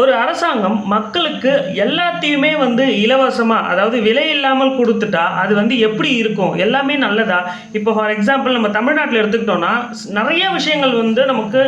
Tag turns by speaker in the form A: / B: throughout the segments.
A: ஒரு அரசாங்கம் மக்களுக்கு எல்லாத்தையுமே வந்து இலவசமாக அதாவது விலை இல்லாமல் கொடுத்துட்டா அது வந்து எப்படி இருக்கும்? எல்லாமே நல்லதா? இப்போ ஃபார் எக்ஸாம்பிள் நம்ம தமிழ்நாட்டில் எடுத்துக்கிட்டோம்னா நிறைய விஷயங்கள் வந்து நமக்கு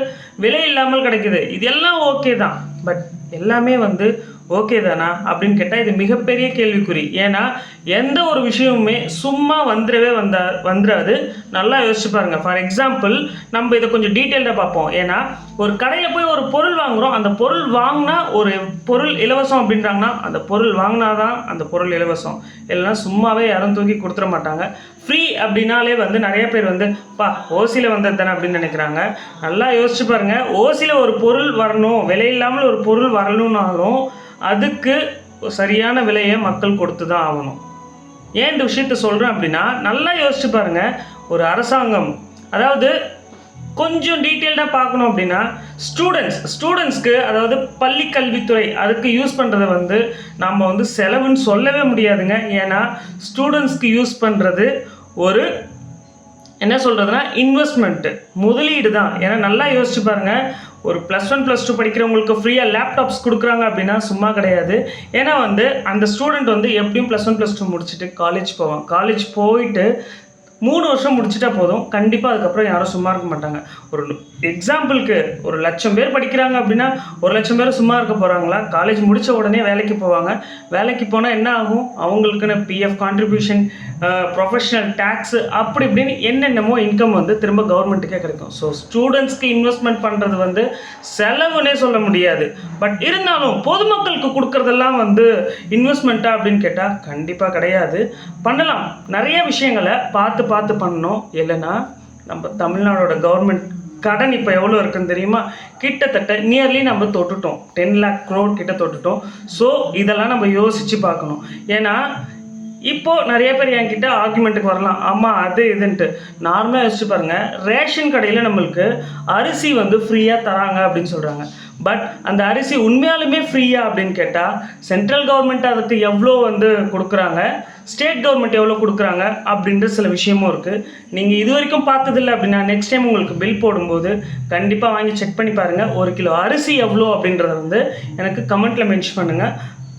A: விலை இல்லாமல் கிடைக்குது. இது எல்லாம் ஓகே தான். பட் எல்லாமே வந்து ஓகே தானா? அப்படின்னு கேட்டால் இது மிகப்பெரிய கேள்விக்குறி. ஏன்னா எந்த ஒரு விஷயமுமே சும்மா வந்துடவே வந்தா வந்துடாது. நல்லா யோசிச்சு பாருங்க. ஃபார் எக்ஸாம்பிள் நம்ம இதை கொஞ்சம் டீட்டெயில்டாக பார்ப்போம். ஏன்னா ஒரு கடையில் போய் ஒரு பொருள் வாங்குகிறோம் அந்த பொருள் வாங்கினா ஒரு பொருள் இலவசம் அப்படின்றாங்கன்னா அந்த பொருள் வாங்கினா தான் அந்த பொருள் இலவசம். இல்லைன்னா சும்மாவே யாரும் தூக்கி கொடுத்துட மாட்டாங்க. ஃப்ரீ அப்படின்னாலே வந்து நிறைய பேர் வந்து பா ஓசியில் வந்தது தானே அப்படின்னு நினைக்கிறாங்க. நல்லா யோசிச்சு பாருங்க. ஓசியில் ஒரு பொருள் வரணும். விலையில்லாமல் ஒரு பொருள் வரணும்னாலும் அதுக்கு சரியான விலையை மக்கள் கொடுத்து தான் ஆகணும். ஏன் இந்த விஷயத்த சொல்கிறேன் அப்படின்னா நல்லா யோசிச்சு பாருங்க ஒரு அரசாங்கம் அதாவது கொஞ்சம் டீட்டெயில்டாக பார்க்கணும் அப்படின்னா ஸ்டூடெண்ட்ஸ் ஸ்டூடெண்ட்ஸ்க்கு அதாவது பள்ளி கல்வித்துறை அதுக்கு யூஸ் பண்ணுறதை வந்து நம்ம வந்து செலவுன்னு சொல்லவே முடியாதுங்க. ஏன்னா ஸ்டூடெண்ட்ஸ்க்கு யூஸ் பண்ணுறது ஒரு என்ன சொல்கிறதுனா இன்வெஸ்ட்மெண்ட்டு முதலீடு தான் ஏன்னா நல்லா யோசிச்சு பாருங்க ஒரு ப்ளஸ் ஒன் ப்ளஸ் டூ படிக்கிறவங்களுக்கு ஃப்ரீயாக லேப்டாப்ஸ் கொடுக்குறாங்க அப்படின்னா சும்மா கிடையாது. ஏன்னா வந்து அந்த ஸ்டூடெண்ட் வந்து எப்படியும் ப்ளஸ் ஒன் ப்ளஸ் டூ முடிச்சுட்டு காலேஜ் போவான். காலேஜ் போயிட்டு மூணு வருஷம் முடிச்சிட்டா போதும். கண்டிப்பாக அதுக்கப்புறம் யாரும் சும்மா இருக்க மாட்டாங்க. ஒரு எக்ஸாம்பிளுக்கு ஒரு லட்சம் பேர் படிக்கிறாங்க அப்படின்னா ஒரு லட்சம் பேர் சும்மா இருக்க போகிறாங்களா காலேஜ் முடித்த உடனே வேலைக்கு போவாங்க. வேலைக்கு போனால் என்ன ஆகும்? அவங்களுக்குன்னு பிஎஃப் கான்ட்ரிபியூஷன் ப்ரொஃபஷனல் டேக்ஸு அப்படி இப்படின்னு என்னென்னமோ இன்கம் வந்து திரும்ப கவர்மெண்ட்டுக்கே கிடைக்கும். ஸோ ஸ்டூடெண்ட்ஸ்க்கு இன்வெஸ்ட்மெண்ட் பண்ணுறது வந்து செலவுனே சொல்ல முடியாது. பட் இருந்தாலும் பொதுமக்களுக்கு கொடுக்கறதெல்லாம் வந்து இன்வெஸ்ட்மெண்ட்டா அப்படின்னு கேட்டால் கண்டிப்பாக கிடையாது. பண்ணலாம். நிறைய விஷயங்களை பார்த்து பார்த்து பண்ணணும். இல்லைன்னா நம்ம தமிழ்நாடோட கவர்மெண்ட் கடன் இப்போ எவ்வளோ இருக்குன்னு தெரியுமா? கிட்டத்தட்ட நியர்லி நம்ம தொட்டுட்டோம். டென் லேக் க்ரோட் கிட்ட தொட்டுட்டோம். ஸோ இதெல்லாம் நம்ம யோசித்து பார்க்கணும். ஏன்னா இப்போது நிறைய பேர் என்கிட்ட ஆர்குமெண்ட்டுக்கு வரலாம். ஆமாம் அது இதுன்ட்டு. நார்மலாக யோசிச்சு பாருங்கள் ரேஷன் கடையில் நம்மளுக்கு அரிசி வந்து ஃப்ரீயாக தராங்க அப்படின்னு சொல்கிறாங்க பட் அந்த அரிசி உண்மையாலுமே ஃப்ரீயா அப்படின்னு கேட்டால் சென்ட்ரல் கவர்மெண்ட் அதுக்கு எவ்வளோ வந்து கொடுக்குறாங்க? ஸ்டேட் கவர்மெண்ட் எவ்வளோ கொடுக்குறாங்க? அப்படின்ற சில விஷயமும் இருக்குது நீங்கள் இது வரைக்கும் பார்த்ததில்ல அப்படின்னா நெக்ஸ்ட் டைம் உங்களுக்கு பில் போடும்போது கண்டிப்பாக வாங்கி செக் பண்ணி பாருங்கள் ஒரு கிலோ அரிசி எவ்வளோ அப்படின்றத வந்து எனக்கு கமெண்ட்டில் மென்ஷன் பண்ணுங்கள்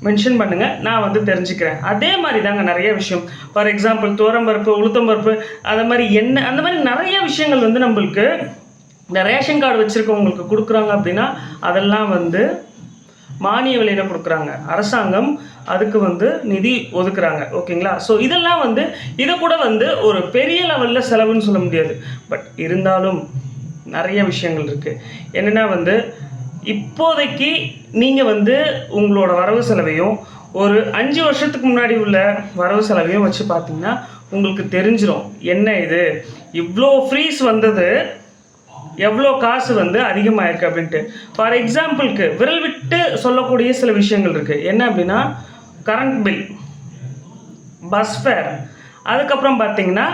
A: மென்ஷன் பண்ணுங்கள் நான் வந்து தெரிஞ்சுக்கிறேன். அதே மாதிரி தாங்க நிறைய விஷயம். ஃபார் எக்ஸாம்பிள் துவரம்பருப்பு உளுத்தம்பருப்பு அதை மாதிரி என்ன அந்த மாதிரி நிறைய விஷயங்கள் வந்து நம்மளுக்கு இந்த ரேஷன் கார்டு வச்சுருக்கவங்களுக்கு கொடுக்குறாங்க அப்படின்னா அதெல்லாம் வந்து மானிய விலையில் கொடுக்குறாங்க. அரசாங்கம் அதுக்கு வந்து நிதி ஒதுக்குறாங்க. ஓகேங்களா? ஸோ இதெல்லாம் வந்து இதை கூட வந்து ஒரு பெரிய லெவலில் செலவுன்னு சொல்ல முடியாது. பட் இருந்தாலும் நிறைய விஷயங்கள் இருக்குது என்னென்னா வந்து இப்போதைக்கு நீங்கள் வந்து உங்களோட வரவு செலவையும் ஒரு அஞ்சு வருஷத்துக்கு முன்னாடி உள்ள வரவு செலவையும் வச்சு பார்த்தீங்கன்னா உங்களுக்கு தெரிஞ்சிடும் என்ன இது? இவ்வளோ ஃப்ரீஸ் வந்தது எவ்வளோ காசு வந்து அதிகமாயிருக்கு அப்படின்ட்டு. ஃபார் எக்ஸாம்பிளுக்கு விரல் விட்டு சொல்லக்கூடிய சில விஷயங்கள் இருக்குது என்ன அப்படின்னா கரண்ட் பில் பஸ் ஃபேர் அதுக்கப்புறம் பார்த்தீங்கன்னா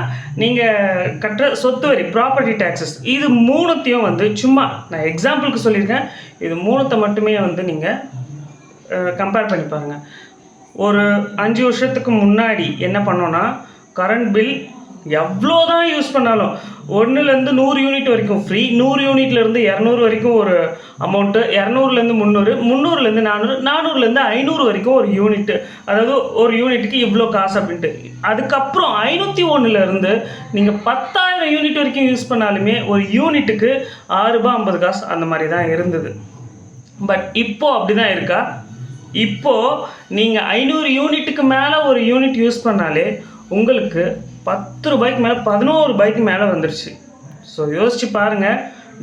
A: நீங்கள் கட்டுற சொத்து வரி ப்ராப்பர்ட்டி டேக்ஸஸ் இது மூணுத்தையும் வந்து சும்மா நான் எக்ஸாம்பிளுக்கு சொல்லியிருக்கேன். இது மூணுத்தை மட்டுமே வந்து நீங்கள் கம்பேர் பண்ணி பாருங்க. ஒரு அஞ்சு வருஷத்துக்கு முன்னாடி என்ன பண்ணோன்னா கரண்ட் பில் எவ்வளோ தான் யூஸ் பண்ணாலும் ஒன்றுலேருந்து நூறு யூனிட் வரைக்கும் ஃப்ரீ நூறு யூனிட்லேருந்து இரநூறு வரைக்கும் ஒரு அமௌண்ட்டு இரநூறுலேருந்து முந்நூறு முந்நூறுலேருந்து நானூறு நானூறுலேருந்து ஐநூறு வரைக்கும் ஒரு யூனிட்டு அதாவது ஒரு யூனிட்டுக்கு இவ்வளோ காசு அப்படின்ட்டு. அதுக்கப்புறம் ஐநூற்றி ஒன்றுலேருந்து நீங்கள் பத்தாயிரம் யூனிட் வரைக்கும் யூஸ் பண்ணாலுமே ஒரு யூனிட்டுக்கு ஆறு ஐம்பது காசு அந்த மாதிரி தான் இருந்தது. பட் இப்போ அப்படி தான் இருக்கா? இப்போது நீங்கள் ஐநூறு யூனிட்டுக்கு மேலே ஒரு யூனிட் யூஸ் பண்ணாலே உங்களுக்கு பத்து ரூபாய்க்கு மேலே பதினோரு ரூபாய்க்கு மேலே வந்துருச்சு. ஸோ யோசிச்சு பாருங்கள்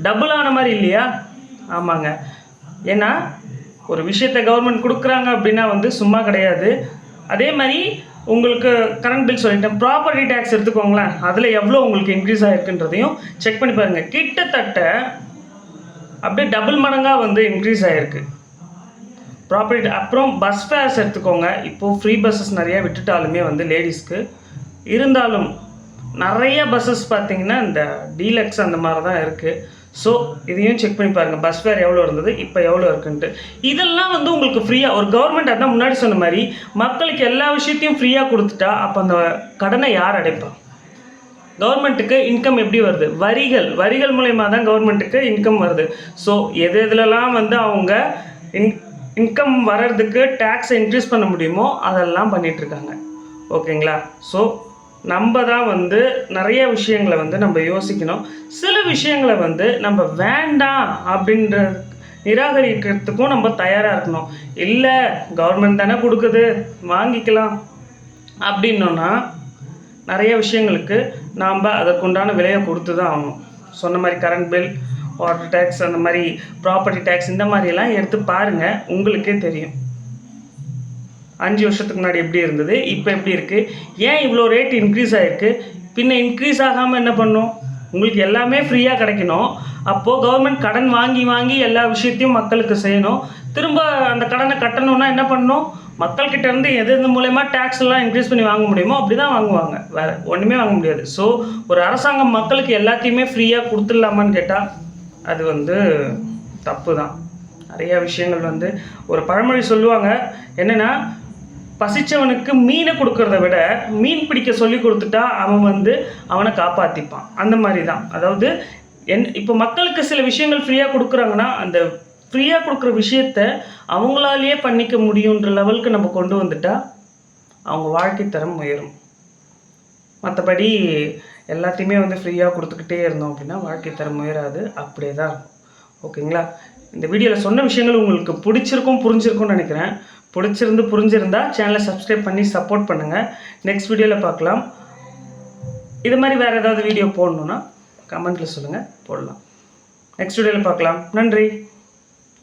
A: டபுள் ஆன மாதிரி இல்லையா? ஆமாங்க. ஏன்னா ஒரு விஷயத்தை கவர்மெண்ட் கொடுக்குறாங்க அப்படின்னா வந்து சும்மா கிடையாது. அதே மாதிரி உங்களுக்கு கரண்ட் பில் சொல்லிட்டேன். ப்ராப்பர்ட்டி டேக்ஸ் எடுத்துக்கோங்களேன். அதில் எவ்வளோ உங்களுக்கு இன்க்ரீஸ் ஆகிருக்குன்றதையும் செக் பண்ணி பாருங்கள் கிட்டத்தட்ட அப்படியே டபுள் மடங்காக வந்து இன்க்ரீஸ் ஆகிருக்கு ப்ராப்பர்ட்டி அப்புறம் பஸ் ஃபேர்ஸ் எடுத்துக்கோங்க. இப்போது ஃப்ரீ பஸ்ஸஸ் நிறையா விட்டுட்டாலுமே வந்து லேடிஸ்க்கு இருந்தாலும் நிறைய பஸ்ஸஸ் பார்த்தீங்கன்னா இந்த டீலக்ஸ் அந்த மாதிரி தான் இருக்குது ஸோ இதையும் செக் பண்ணி பாருங்கள் பஸ் ஃபேர் எவ்வளோ இருந்தது இப்போ எவ்வளோ இருக்குன்ட்டு. இதெல்லாம் வந்து உங்களுக்கு ஃப்ரீயாக ஒரு கவர்மெண்ட் அதான் முன்னாடி சொன்ன மாதிரி மக்களுக்கு எல்லா விஷயத்தையும் ஃப்ரீயாக கொடுத்துட்டா அப்போ அந்த கடனை யார் அடைப்பா? கவர்மெண்ட்டுக்கு இன்கம் எப்படி வருது? வரிகள் வரிகள் மூலயமா தான் கவர்மெண்ட்டுக்கு இன்கம் வருது. ஸோ எது எதுலலாம் வந்து அவங்க இன் இன்கம் வர்றதுக்கு டேக்ஸை இன்க்ரீஸ் பண்ண முடியுமோ அதெல்லாம் பண்ணிகிட்ருக்காங்க இருக்காங்க. ஓகேங்களா? ஸோ நம்ம தான் வந்து நிறைய விஷயங்களை வந்து நம்ம யோசிக்கணும். சில விஷயங்களை வந்து நம்ம வேண்டாம் அப்படின்ற நிராகரிக்கிறதுக்கும் நம்ம தயாராக இருக்கணும். இல்லை கவர்மெண்ட் தானே கொடுக்குது வாங்கிக்கலாம். அப்படின்னோன்னா நிறைய விஷயங்களுக்கு நாம் அதற்குண்டான விலையை கொடுத்து தான் ஆகணும். சொன்ன மாதிரி கரண்ட் பில் வாட்டர் டேக்ஸ் அந்த மாதிரி ப்ராப்பர்ட்டி டேக்ஸ் இந்த மாதிரியெல்லாம் எடுத்து பாருங்கள் உங்களுக்கே தெரியும். அஞ்சு வருஷத்துக்கு முன்னாடி எப்படி இருந்தது இப்போ எப்படி இருக்குது ஏன் இவ்வளோ ரேட் இன்க்ரீஸ் ஆகிருக்கு பின்ன இன்க்ரீஸ் ஆகாமல் என்ன பண்ணும் உங்களுக்கு எல்லாமே ஃப்ரீயாக கிடைக்கணும். அப்போது கவர்மெண்ட் கடன் வாங்கி வாங்கி எல்லா விஷயத்தையும் மக்களுக்கு செய்யணும். திரும்ப அந்த கடனை கட்டணும்னா என்ன பண்ணணும்? மக்கள்கிட்ட இருந்து எது எது மூலயமா டேக்ஸ் எல்லாம் இன்க்ரீஸ் பண்ணி வாங்க முடியுமோ அப்படி தான் வாங்குவாங்க. வேறு ஒன்றுமே வாங்க முடியாது. ஸோ ஒரு அரசாங்கம் மக்களுக்கு எல்லாத்தையுமே ஃப்ரீயாக கொடுத்துடலாமான்னு கேட்டால் அது வந்து தப்பு தான் நிறைய விஷயங்கள் வந்து ஒரு பழமொழி சொல்லுவாங்க என்னென்னா பசிச்சவனுக்கு மீனை கொடுக்கறத விட மீன் பிடிக்க சொல்லி கொடுத்துட்டா அவன் வந்து அவனை காப்பாற்றிப்பான் அந்த மாதிரி தான் அதாவது என் இப்போ மக்களுக்கு சில விஷயங்கள் ஃப்ரீயாக கொடுக்குறாங்கன்னா அந்த ஃப்ரீயாக கொடுக்குற விஷயத்த அவங்களாலேயே பண்ணிக்க முடியுன்ற லெவலுக்கு நம்ம கொண்டு வந்துட்டா அவங்க வாழ்க்கை தரம் உயரும். மற்றபடி எல்லாத்தையுமே வந்து ஃப்ரீயாக கொடுத்துக்கிட்டே இருந்தோம் அப்படின்னா வாழ்க்கை தரம் உயராது. அப்படியே தான் இருக்கும். ஓகேங்களா? இந்த வீடியோவில் சொன்ன விஷயங்கள் உங்களுக்கு பிடிச்சிருக்கும் புரிஞ்சிருக்கும்னு நினைக்கிறேன். பிடிச்சிருந்து புரிஞ்சிருந்தா சேனலை சப்ஸ்கிரைப் பண்ணி சப்போர்ட் பண்ணுங்கள் நெக்ஸ்ட் வீடியோவில் பார்க்கலாம். இது மாதிரி வேறு ஏதாவது வீடியோ போடணுன்னா கமெண்ட்டில் சொல்லுங்கள் போடலாம். நெக்ஸ்ட் வீடியோவில் பார்க்கலாம். நன்றி.